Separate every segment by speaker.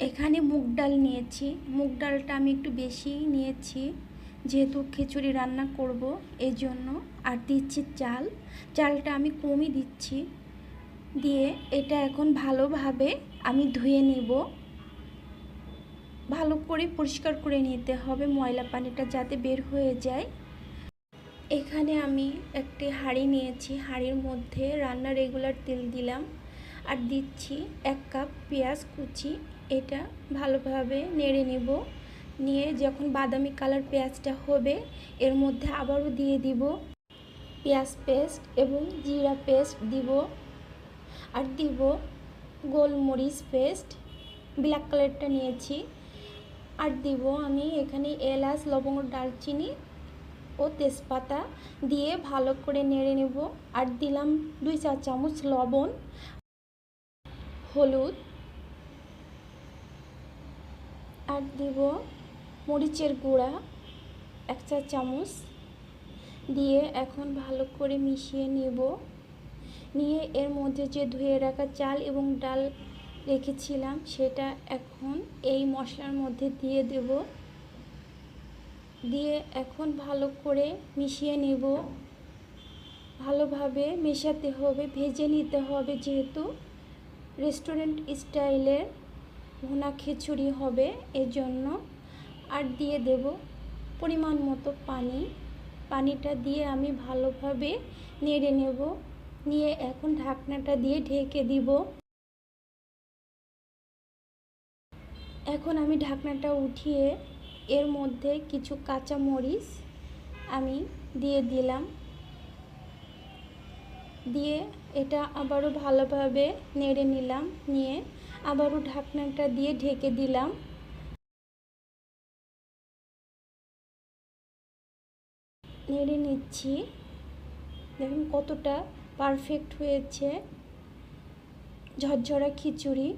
Speaker 1: এখানে মুগ ডাল নিয়েছি। মুগ ডালটা আমি একটু বেশি নিয়েছি, যেহেতু খিচুড়ি রান্না করব এই জন্য আর দিচ্ছি চাল। চালটা আমি কমই দিচ্ছি। দিয়ে এটা এখন ভালোভাবে আমি ধুয়ে নিব। ভালো করে পরিষ্কার করে নিতে হবে ময়লা পানিটা যাতে বের হয়ে যায়। এখানে আমি একটি হাঁড়ি নিয়েছি। হাঁড়ির মধ্যে রান্নার রেগুলার তেল দিলাম। আর দিচ্ছি এক কাপ পেঁয়াজ কুচি এটা ভালোভাবে নেড়ে নেব। নিয়ে যখন বাদামি কালার পেঁয়াজটা হবে, এর মধ্যে আবারও দিয়ে দিব পেঁয়াজ পেস্ট এবং জিরা পেস্ট দিব। আর দিব গোলমরিচ পেস্ট, ব্ল্যাক কালারটা নিয়েছি। আর দিব আমি এখানে এলাচ, লবঙ্গ ডালচিনি ও তেজপাতা দিয়ে ভালো করে নেড়ে নেব। আর দিলাম দুই চা চামচ লবণ, হলুদ আর দিব মরিচের গুঁড়া, এক চা চামচ। দিয়ে এখন ভালো করে মিশিয়ে নেব। নিয়ে এর মধ্যে যে ধুয়ে রাখা চাল এবং ডাল রেখেছিলাম, সেটা এখন এই মশলার মধ্যে দিয়ে দেব। দিয়ে এখন ভালো করে মিশিয়ে নেব। ভালোভাবে মেশাতে হবে, ভেজে নিতে হবে যেহেতু রেস্টুরেন্ট স্টাইলের। ভুনা খিচুড়ি হবে এজন্য। আর দিয়ে দেব পরিমাণ মতো পানি। পানিটা দিয়ে আমি ভালোভাবে নেড়ে নেব। নিয়ে এখন ঢাকনাটা দিয়ে ঢেকে দিব। এখন আমি ঢাকনাটা উঠিয়ে এর মধ্যে কিছু কাঁচা মরিচ আমি দিয়ে দিলাম। দিয়ে এটা আবারও ভালোভাবে নেড়ে নিলাম। নিয়ে আবারও ঢাকনাটা দিয়ে ঢেকে দিলাম। নেড়ে নিচ্ছি। দেখুন কতটা পারফেক্ট হয়েছে। ঝরঝরা খিচুড়ি।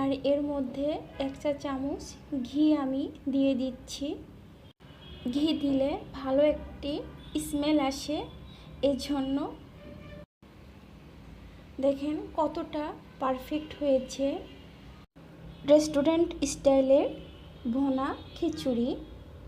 Speaker 1: আর এর মধ্যে এক চা চামচ ঘি আমি দিয়ে দিচ্ছি। ঘি দিলে ভালো একটি স্মেল আসে এজন্য। দেখেন কতটা পারফেক্ট হয়েছে। রেস্টুরেন্ট স্টাইলের ভোনা খিচুড়ি